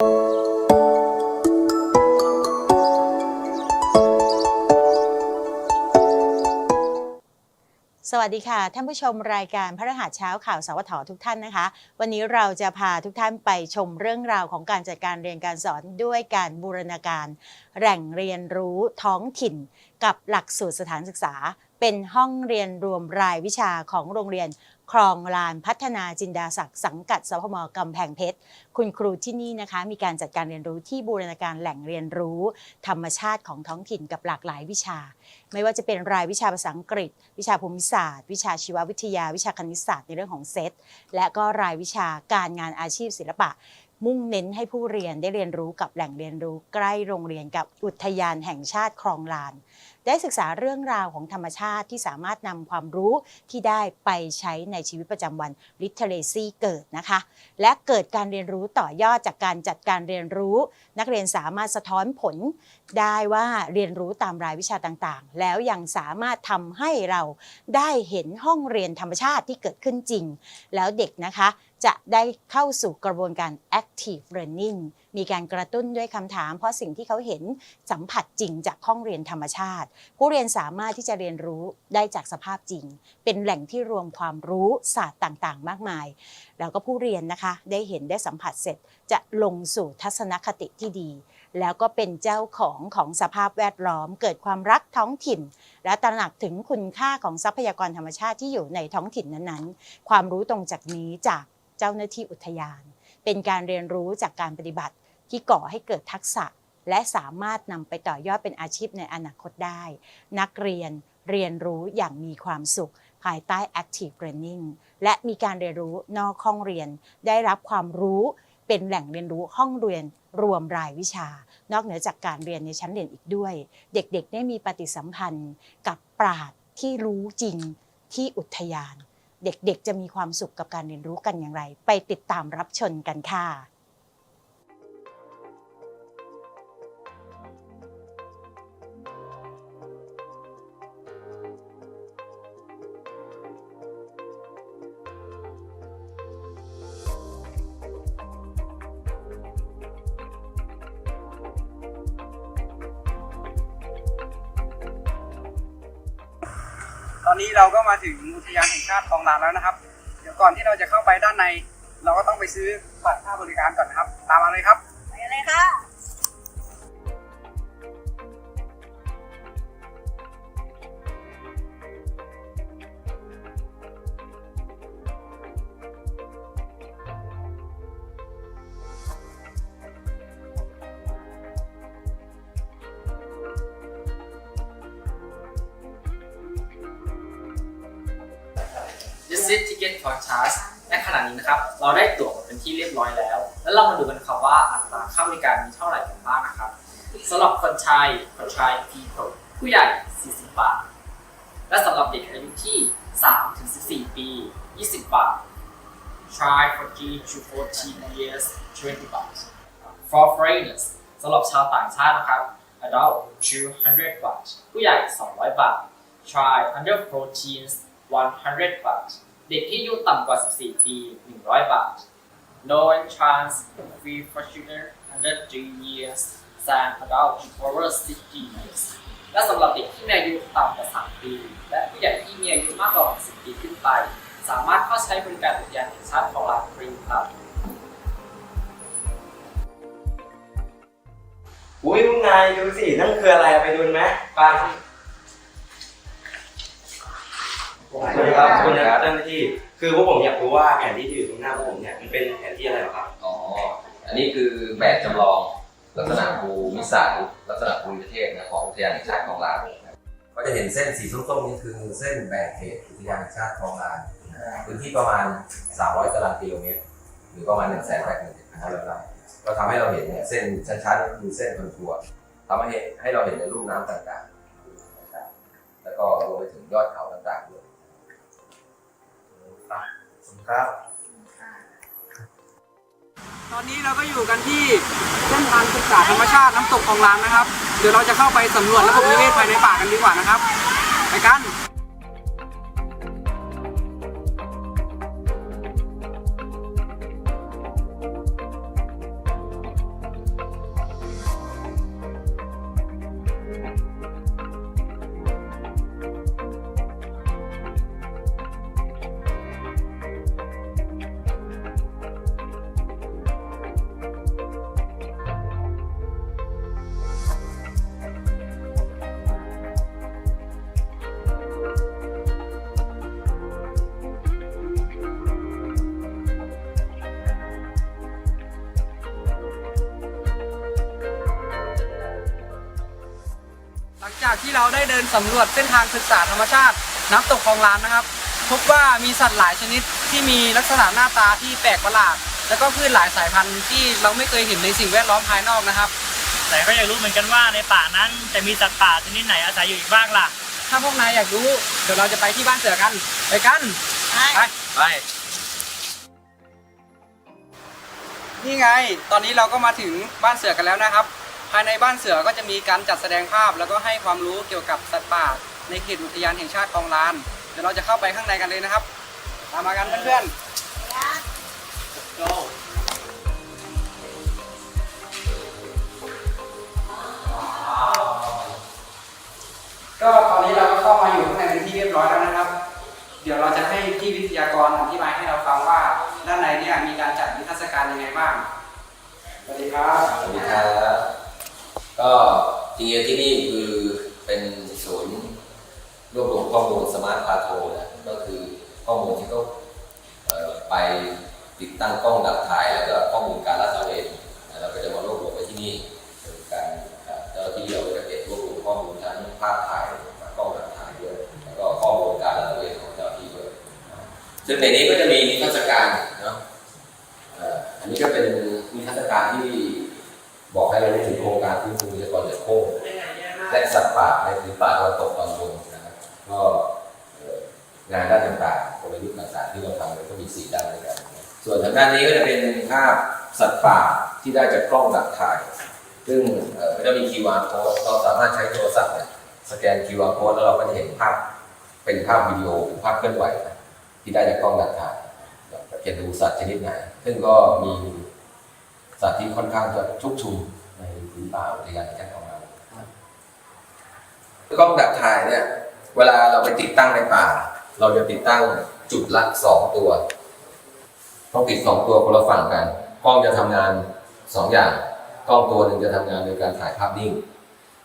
สวัสดีค่ะ ท่านผู้ชมรายการพระรหัสเช้าข่าวสวททุกท่านนะคะ วันนี้เราจะพาทุกท่านไปชมเรื่องราวของการจัดการเรียนการสอนด้วยการบูรณาการ แหล่งเรียนรู้ท้องถิ่น กับหลักสูตรสถานศึกษา เป็นห้องเรียนรวมรายวิชาของโรงเรียน คลองลานพัฒนาจินดาศักดิ์สังกัดสพมกำแพงเพชร คุณครูที่นี่นะคะ มีการจัดการเรียนรู้ที่บูรณาการแหล่งเรียนรู้ ธรรมชาติของท้องถิ่นกับหลากหลายวิชา ไม่ว่าจะเป็นรายวิชาภาษาอังกฤษ วิชาภูมิศาสตร์ วิชาชีววิทยา วิชาคณิตศาสตร์ในเรื่องของเซตและก็รายวิชาการงานอาชีพศิลปะ มุ่งเน้นให้ผู้เรียนได้เรียนรู้กับแหล่งเรียนรู้ใกล้โรงเรียนกับอุทยานแห่งชาติคลองลาน ได้ศึกษาเรื่องราวของธรรมชาติที่สามารถนำความรู้ที่ได้ไปใช้ในชีวิตประจำวัน literacy เกิดนะคะ และเกิดการเรียนรู้ต่อยอดจากการจัดการเรียนรู้ นักเรียนสามารถสะท้อนผล ได้ว่าเรียนรู้ตามรายวิชาต่างๆ แล้วยังสามารถทำให้เราได้เห็นห้องเรียนธรรมชาติที่เกิดขึ้นจริง แล้วเด็กนะคะ จะได้เข้าสู่กระบวนการ active learning มีการกระตุ้นด้วยคำถาม เพราะสิ่งที่เขาเห็นสัมผัสจริงจากห้องเรียนธรรมชาติ ผู้เรียนสามารถที่จะเรียนรู้ได้จากสภาพจริง เป็นแหล่งที่รวมความรู้ศาสตร์ต่างๆ มากมาย แล้วก็ผู้เรียนนะคะ ได้เห็นได้สัมผัสเสร็จ จะลงสู่ทัศนคติที่ดี แล้วก็เป็นเจ้าของของสภาพแวดล้อม เกิดความรักท้องถิ่น และตระหนักถึงคุณค่าของทรัพยากรธรรมชาติที่อยู่ในท้องถิ่นนั้นๆ ความรู้ตรงจากนี้จาก เจ้าหน้าที่อุทยาน เป็นการเรียนรู้จากการปฏิบัติที่ก่อให้เกิดทักษะ และสามารถนำไปต่อยอดเป็นอาชีพในอนาคตได้ นักเรียนเรียนรู้อย่างมีความสุข ภายใต้ active learning และมีการเรียนรู้นอกห้องเรียน ได้รับความรู้เป็นแหล่งเรียนรู้ห้องเรียนรวมรายวิชา นอกเหนือจากการเรียนในชั้นเรียนอีกด้วย เด็กๆ ได้มีปฏิสัมพันธ์กับปราดที่รู้จริงที่อุทยาน เด็กๆ จะมีความสุขกับการเรียนรู้กันอย่างไร ไปติดตามรับชมกันค่ะ ตอนนี้เราก็มาถึงอุทยานแห่งชาติคลองลานแล้วนะครับ เดี๋ยวก่อนที่เราจะเข้าไปด้านใน เราก็ต้องไปซื้อบัตรค่าบริการก่อนนะครับ ตามมาเลยครับ ไปเลยค่ะ Visit Ticket for Charge ในขณะนี้นะครับเราได้ตั๋วมาเป็นที่เรียบร้อยแล้ว แล้วเรามาดูกันครับว่าอัตราค่าบริการมีเท่าไหร่กันบ้างนะครับสำหรับคนชายคนชาย people ผู้ใหญ่ 40 บาท และสำหรับเด็กอายุที่3ถึง14 ปี 20 บาท Try 14 to 14 years 20 บาท For foreigners สำหรับชาวต่างชาตินะครับ Adult 200 บาท ผู้ใหญ่ 200 บาท Try under 14 100 บาท เด็กที่อายุต่ำกว่า 14 ปี 100 บาท No entrance fee for children under 3 years and adult over 60 years และสำหรับเด็กที่มีอายุต่ำกว่า 3 ปี และผู้ใหญ่ที่มีอายุมากกว่า 60 ปีขึ้นไป สามารถเข้าใช้บริการอุทยานแห่งชาติของลานฟรีครับอุ้ยพวกนายดูสินั่นคืออะไรไปดูไหมไป สวัสดีครับคุณนะครับเจ้าหน้าที่ คือพวกผมอยากรู้ว่าแผนที่ที่อยู่ตรงหน้าพวกผมเนี่ยมันเป็นแผนที่อะไรเหรอครับ อ๋อ อันนี้คือแบบจำลองลักษณะภูมิศาสตร์ลักษณะภูมิประเทศนะของอุทยานแห่งชาติของลาวก็จะเห็นเส้นสีส้มๆนี่คือเส้นแบ่งเขตอุทยานแห่งชาติของลาวพื้นที่ประมาณ 300 ตารางกิโลเมตร หรือประมาณ 1 8 1 5 0 0ไร่ก็ทำให้เราเห็นเนี่ยเส้นชัดๆก็คือเส้นคอนทัวร์ทำให้ให้เราเห็นในรูปน้ำต่างๆนะครับแล้วก็รวมไปถึงยอดเขาต่างๆด้วย ครับ ตอนนี้เราก็อยู่กันที่เส้นทางศึกษาธรรมชาติน้ำตกของลางนะครับ เดี๋ยวเราจะเข้าไปสำรวจระบบนิเวศภายในป่ากันดีกว่านะครับ ไปกัน ที่เราได้เดินสำรวจเส้นทางศึกษาธรรมชาติ น้ำตกคลองลานนะครับ พบว่ามีสัตว์หลายชนิดที่มีลักษณะหน้าตาที่แปลกประหลาด แล้วก็พืชหลายสายพันธุ์ที่เราไม่เคยเห็นในสิ่งแวดล้อมภายนอกนะครับ แต่ก็อยากรู้เหมือนกันว่าในป่านั้นจะมีสัตว์ป่าชนิดไหนอาศัยอยู่อีกบ้างล่ะ ถ้าพวกนายอยากรู้เดี๋ยวเราจะไปที่บ้านเสือกัน ไปกันไปไปนี่ไง ตอนนี้เราก็มาถึงบ้านเสือกันแล้วนะครับ ภายในบ้านเสือก็จะมีการจัดแสดงภาพ แล้วก็ให้ความรู้เกี่ยวกับสัตว์ป่า ในเขตอุทยานแห่งชาติคลองลาน เดี๋ยวเราจะเข้าไปข้างในกันเลยนะครับ ตามมากันเพื่อนๆก็ตอนนี้เราก็เข้ามาอยู่ข้างในเป็นที่เรียบร้อยแล้วนะครับ เดี๋ยวเราจะให้พี่วิทยากรอธิบายให้เราฟังว่าด้านในเนี่ยมีการจัดนิทรรศการยังไงบ้าง สวัสดีครับ สวัสดีครับ ก็จริงๆที่นี่คือเป็นศูนย์รวบรวมข้อมูลสมาร์ทพาโทนะก็คือข้อมูลที่เขาไปติดตั้งกล้องดักถ่าย แล้วก็ข้อมูลการลาดตระเวนเราก็จะมารวบรวมไว้ที่นี่เการเจ้าที่เราจะเก็บรวบรวมข้อมูลทั้งภาพถ่ายกล้องดักถ่ายด้วยแล้วก็ข้อมูลการลาดตระเวนของเจ้าที่ด้วยซึ่งในนี้ก็จะมีนิทรรศการเนาะอันนี้ก็เป็นนิทรรศการที่ บอกให้เรารู้ถึงโครงการฟื้นฟูทรัพยากรเหลือโค้งและสัตว์ป่าในพื้นป่าตะวันตกตอนบนนะครับก็เอ่องานด้านต่างๆกลยุทธ์ต่างๆที่เราทำเนี่ยก็มีสี่ด้านด้วยกัน ส่วนทางด้านนี้ก็จะเป็นภาพสัตว์ป่าที่ได้จากกล้องดักถ่าย ซึ่งเอ่อก็จะมี QR code เราสามารถใช้โทรศัพท์เนี่ยสแกน QR code แล้วเราก็จะเห็นภาพเป็นภาพวิดีโอหรือภาพเคลื่อนไหวนะที่ได้จากกล้องดักถ่ายจะดูสัตว์ชนิดไหน ซึ่งก็มี สัตว์ที่ค่อนข้างจะชุกชุมในพื้นป่าอุทยานแห่งชาติของเรากล้องดักถ่ายเนี่ย เวลาเราไปติดตั้งในป่า เราจะติดตั้งจุดละสองตัวต้องติดสองตัวคนละฝั่งกัน กล้องจะทำงานสองอย่าง กล้องตัวหนึ่งจะทำงานโดยการถ่ายภาพนิ่ง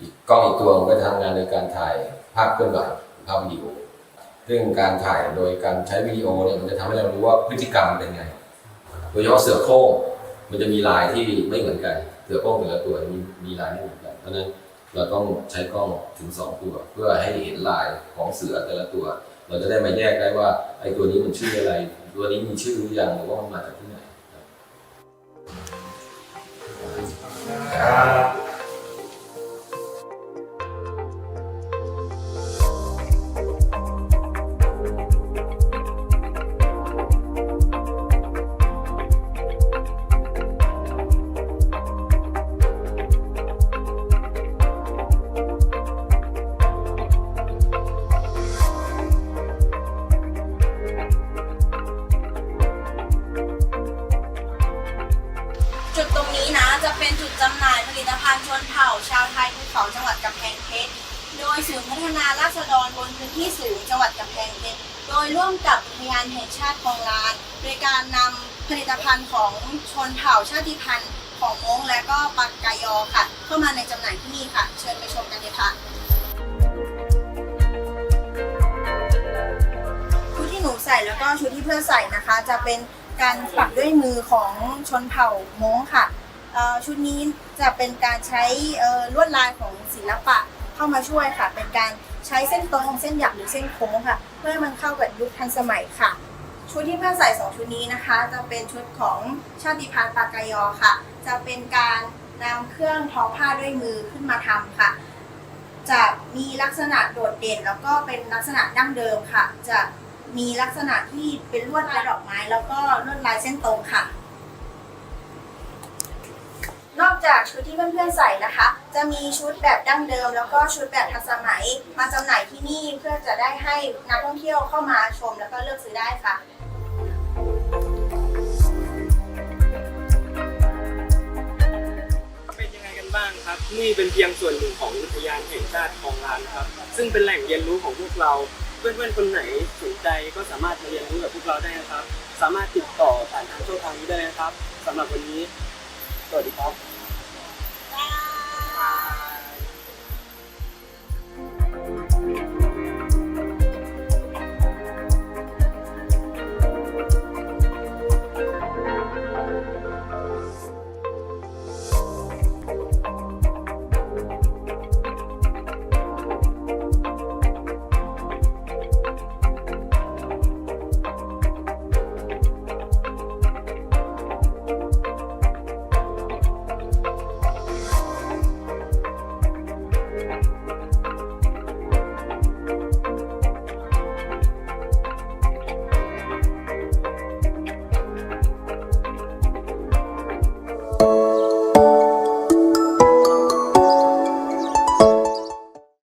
อีกกล้องอีกตัวก็จะทำงานโดยการถ่ายภาพเคลื่อนไหวภาพวิดีโอซึ่งการถ่ายโดยการใช้วิดีโอเนี่ยมันจะทำให้เรารู้ว่าพฤติกรรมเป็นไง โดยเฉพาะเสือโคร่ง มันจะมีลายที่ไม่เหมือนกันเสือกล้องแต่ละตัวมีมีลายไม่เหมือนกัน เพราะฉะนั้นเราต้องใช้กล้องถึงสองตัว เพื่อให้เห็นลายของเสือแต่ละตัว เราจะได้มาแยกได้ว่าไอ้ตัวนี้มันชื่ออะไร ตัวนี้มีชื่อหรือยังหรือว่ามันมาจากที่ไหนครับ จะเป็นจุดจำหน่ายผลิตภัณฑ์ชนเผ่า ชาวไทยภูเขาจังหวัดกำแพงเพชร โดยศูนย์พัฒนาราษฎรบนพื้นที่สูงจังหวัดกำแพงเพชร โดยร่วมกับอุทยานแห่งชาติคลองลาน โดยการนำผลิตภัณฑ์ของชนเผ่าชาติพันธุ์ของม้งและก็ปักกายอค่ะ เข้ามาในจำหน่ายที่นี่ค่ะ เชิญไปชมกันเลยค่ะชุดที่หนูใส่แล้วก็ชุดที่เพื่อนใส่นะคะ จะเป็นการปักด้วยมือของชนเผ่าม้งค่ะ ชุดนี้จะเป็นการใช้ลวดลายของศิลปะเข้ามาช่วยค่ะ เป็นการใช้เส้นตรงเส้นหยักหรือเส้นโค้งค่ะ เพื่อให้มันเข้ากับยุคทันสมัยค่ะ ชุดที่เพื่อนใส่สองชุดนี้นะคะ จะเป็นชุดของชาติพันธุ์ปากายอค่ะ จะเป็นการนำเครื่องทอผ้าด้วยมือขึ้นมาทำค่ะ จะมีลักษณะโดดเด่น แล้วก็เป็นลักษณะดั้งเดิมค่ะ จะมีลักษณะที่เป็นลวดลายดอกไม้ แล้วก็ลวดลายเส้นตรงค่ะ นอกจากชุดที่เพื่อนๆใส่นะคะ จะมีชุดแบบดั้งเดิม แล้วก็ชุดแบบทันสมัย มาจำหน่ายที่นี่เพื่อจะได้ให้นักท่องเที่ยวเข้ามาชมแล้วก็เลือกซื้อได้ค่ะ เป็นยังไงกันบ้างครับ นี่เป็นเพียงส่วนหนึ่งของอุทยานแห่งชาติคลองลานครับ ซึ่งเป็นแหล่งเรียนรู้ของพวกเรา เพื่อนๆคนไหนสนใจก็สามารถมาเรียนรู้กับพวกเราได้นะครับ สามารถติดต่อผ่านทางช่องทางนี้ได้นะครับสำหรับวันนี้สวัสดีครับ